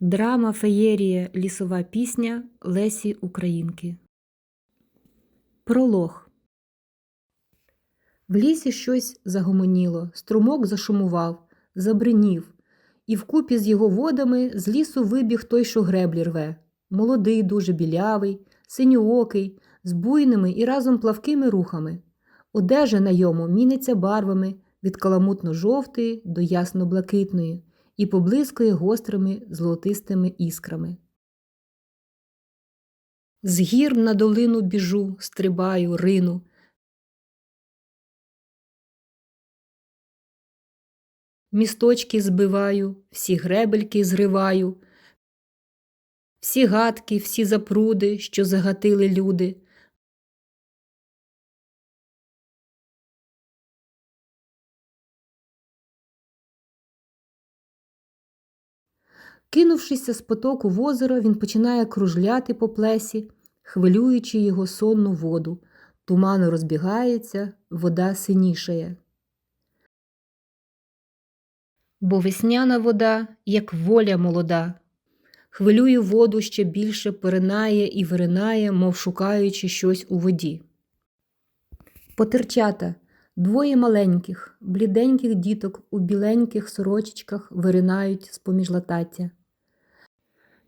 Драма, феєрія, лісова пісня Лесі Українки. Пролог. В лісі щось загомоніло, струмок зашумував, забринів, і вкупі з його водами з лісу вибіг той, що греблі рве. Молодий, дуже білявий, синьоокий, з буйними і разом плавкими рухами. Одежа на йому міниться барвами від каламутно-жовтої до ясно-блакитної і поблискує гострими золотистими іскрами. З гір на долину біжу, стрибаю, рину. Місточки збиваю, всі гребельки зриваю, всі гадки, всі запруди, що загатили люди. Кинувшися з потоку в озеро, він починає кружляти по плесі, хвилюючи його сонну воду. Туман розбігається, вода синішає. Бо весняна вода, як воля молода. Хвилює воду ще більше перинає і виринає, мов шукаючи щось у воді. Потерчата, двоє маленьких, бліденьких діток у біленьких сорочечках виринають з-поміж латаття.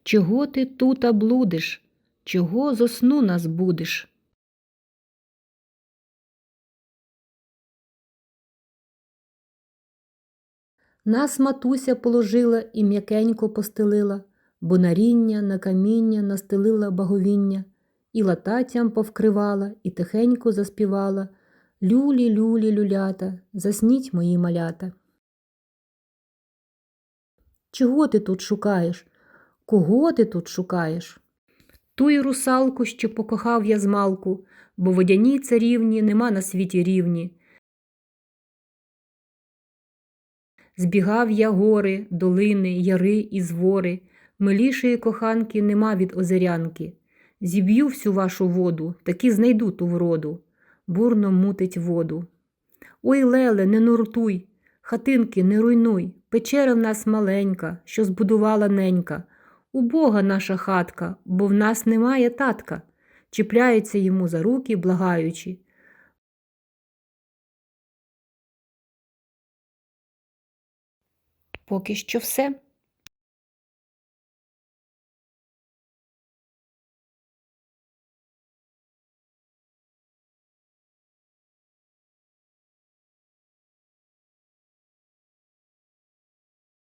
Чого ти тута блудиш? Чого зо сну нас будеш? Нас матуся положила і м'якенько постелила, бо на ріння, на каміння настелила баговіння, і лататтям повкривала, і тихенько заспівала Люлі, люлі, люлята, засніть мої малята. Чого ти тут шукаєш? Кого ти тут шукаєш? Тую русалку, що покохав я змалку, бо водяні царівні нема на світі рівні. Збігав я гори, долини, яри і звори, милішої коханки нема від озерянки. Зіб'ю всю вашу воду, таки знайду ту вроду, бурно мутить воду. Ой, леле, не нуртуй, хатинки не руйнуй, печера в нас маленька, що збудувала ненька. Убога наша хатка, бо в нас немає татка, чіпляються йому за руки, благаючи. Поки що все.